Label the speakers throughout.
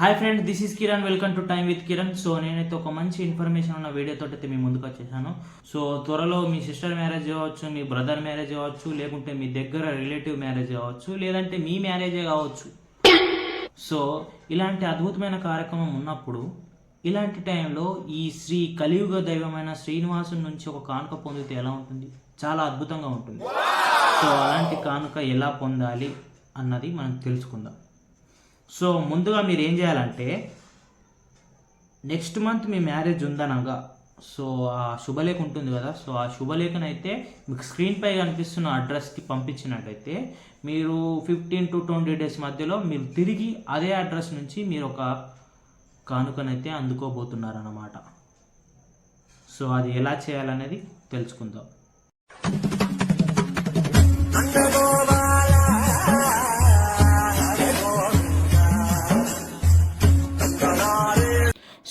Speaker 1: Hi friend this is Kiran welcome to time with Kiran so నేనైతే ఒక మంచి information ఉన్న వీడియోతో అయితే మీ ముందుకు వచ్చేసాను. సో త్వరలో మీ సిస్టర్ మ్యారేజ్ కావచ్చు మీ బ్రదర్ మ్యారేజ్ కావచ్చు లేకుంటే మీ దగ్గర రిలేటివ్ మ్యారేజ్ కావచ్చు లేదంటే మీ మ్యారేజే కావచ్చు. సో ఇలాంటి అద్భుతమైన కార్యక్రమం ఉన్నప్పుడు ఇలాంటి టైంలో ఈ శ్రీ కలియుగ దైవమైన శ్రీనివాసు నుంచి ఒక కానుక పొందితే ఎలా ఉంటుంది? చాలా అద్భుతంగా ఉంటుంది. సో అలాంటి కానుక ఎలా పొందాలి అన్నది మనం తెలుసుకుందాం. సో ముందుగా మీరు ఏం చేయాలంటే నెక్స్ట్ మంత్ మీ మ్యారేజ్ ఉందనగా. సో ఆ శుభలేఖ ఉంటుంది కదా సో ఆ శుభలేఖనైతే మీకు స్క్రీన్పై కనిపిస్తున్న అడ్రస్కి పంపించినట్టయితే మీరు ఫిఫ్టీన్ టు ట్వంటీ డేస్ మధ్యలో మీరు తిరిగి అదే అడ్రస్ నుంచి మీరు ఒక కానుకనైతే అందుకోబోతున్నారన్నమాట. సో అది ఎలా చేయాలనేది తెలుసుకుందాం.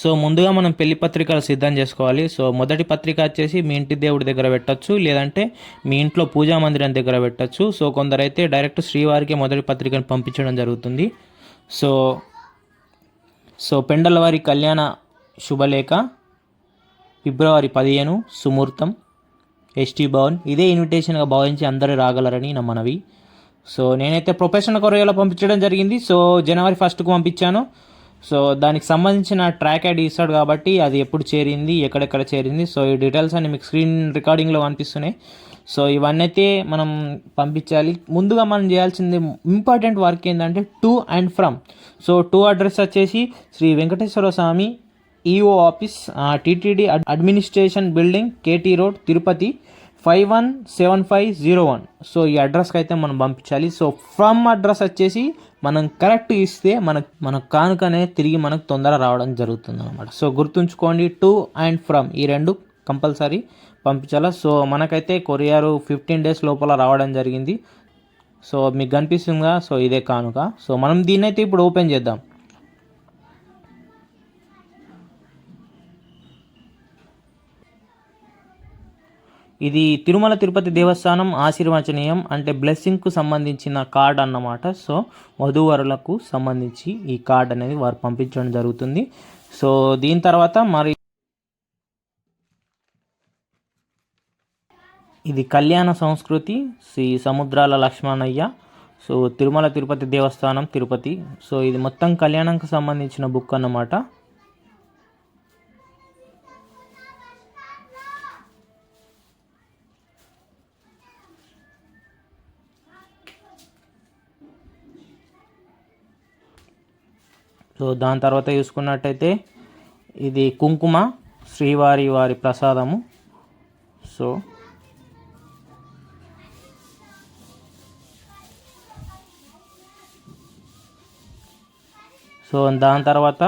Speaker 1: సో ముందుగా మనం పెళ్ళి పత్రికలు సిద్ధం చేసుకోవాలి. సో మొదటి పత్రిక వచ్చేసి మీ ఇంటి దేవుడి దగ్గర పెట్టచ్చు లేదంటే మీ ఇంట్లో పూజా మందిరం దగ్గర పెట్టచ్చు. సో కొందరైతే డైరెక్ట్ శ్రీవారికి మొదటి పత్రికను పంపించడం జరుగుతుంది. సో సో పెండలవారి కళ్యాణ శుభలేఖ ఫిబ్రవరి పదిహేను సుముహూర్తం ఎస్టీ భవన్. ఇదే ఇన్విటేషన్గా భావించి అందరూ రాగలరని నా మనవి. సో నేనైతే ప్రొఫెషనల్ కొరియర్లో పంపించడం జరిగింది. సో జనవరి ఫస్ట్కు పంపించాను. సో దానికి సంబంధించిన ట్రాక్ ఐడి ఇస్తాడు కాబట్టి అది ఎప్పుడు చేరింది ఎక్కడెక్కడ చేరింది. సో ఈ డీటెయిల్స్ అన్ని మీకు స్క్రీన్ రికార్డింగ్లో కనిపిస్తున్నాయి. సో ఇవన్నీ అయితే మనం పంపించాలి. ముందుగా మనం చేయాల్సింది ఇంపార్టెంట్ వర్క్ ఏంటంటే to and from so to address వచ్చేసి Shri Venkateswara Swami EO office TTD administration building KT road Tirupati five one seven five zero one. So ఈ అడ్రస్కి అయితే మనం పంపించాలి. సో ఫ్రమ్ అడ్రస్ వచ్చేసి మనం కరెక్ట్ ఇస్తే మన మన కానుకనే తిరిగి మనకు తొందర రావడం జరుగుతుంది అనమాట సో గుర్తుంచుకోండి టు అండ్ ఫ్రమ్ ఈ రెండు కంపల్సరీ పంపించాలా? సో మనకైతే కొరియర్ ఫిఫ్టీన్ డేస్ లోపల రావడం జరిగింది. సో మీకు కనిపిస్తుందా? సో ఇదే కానుక. సో మనం దీన్ని అయితే ఇప్పుడు ఓపెన్ చేద్దాం. ఇది తిరుమల తిరుపతి దేవస్థానం ఆశీర్వచనీయం అంటే బ్లెస్సింగ్కు సంబంధించిన కార్డ్ అన్నమాట. సో వధూవరులకు సంబంధించి ఈ కార్డ్ అనేది వారు పంపించడం జరుగుతుంది. సో దీని తర్వాత మరి ఇది కళ్యాణ సంస్కృతి శ్రీ సముద్రాల లక్ష్మణయ్య. సో తిరుమల తిరుపతి దేవస్థానం తిరుపతి. సో ఇది మొత్తం కళ్యాణంకి సంబంధించిన బుక్ అన్నమాట. సో దాని తర్వాత చూసుకున్నట్టయితే ఇది కుంకుమ శ్రీవారి వారి ప్రసాదము. సో సో దాని తర్వాత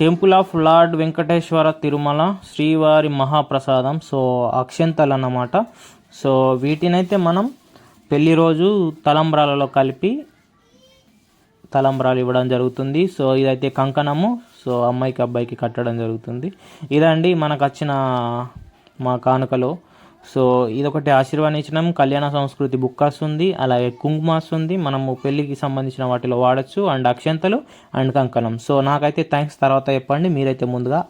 Speaker 1: temple of lord Venkateswara Tirumala శ్రీవారి మహాప్రసాదం. సో అక్షంతలు అన్నమాట. సో వీటినైతే మనం పెళ్ళి రోజు తలంబ్రాలలో కలిపి తలంబ్రాలు ఇవ్వడం జరుగుతుంది. సో ఇదైతే కంకణము. సో అమ్మాయికి అబ్బాయికి కట్టడం జరుగుతుంది. ఇదండి మనకు వచ్చిన మా కానుకలో. సో ఇదొకటి ఆశీర్వాదించడం. కళ్యాణ సంస్కృతి బుక్ వస్తుంది అలాగే కుంకుమ వస్తుంది. మనము పెళ్ళికి సంబంధించిన వాటిలో వాడచ్చు. అండ్ అక్షంతలు అండ్ కంకణం. సో నాకైతే థ్యాంక్స్. తర్వాత చెప్పండి. మీరైతే ముందుగా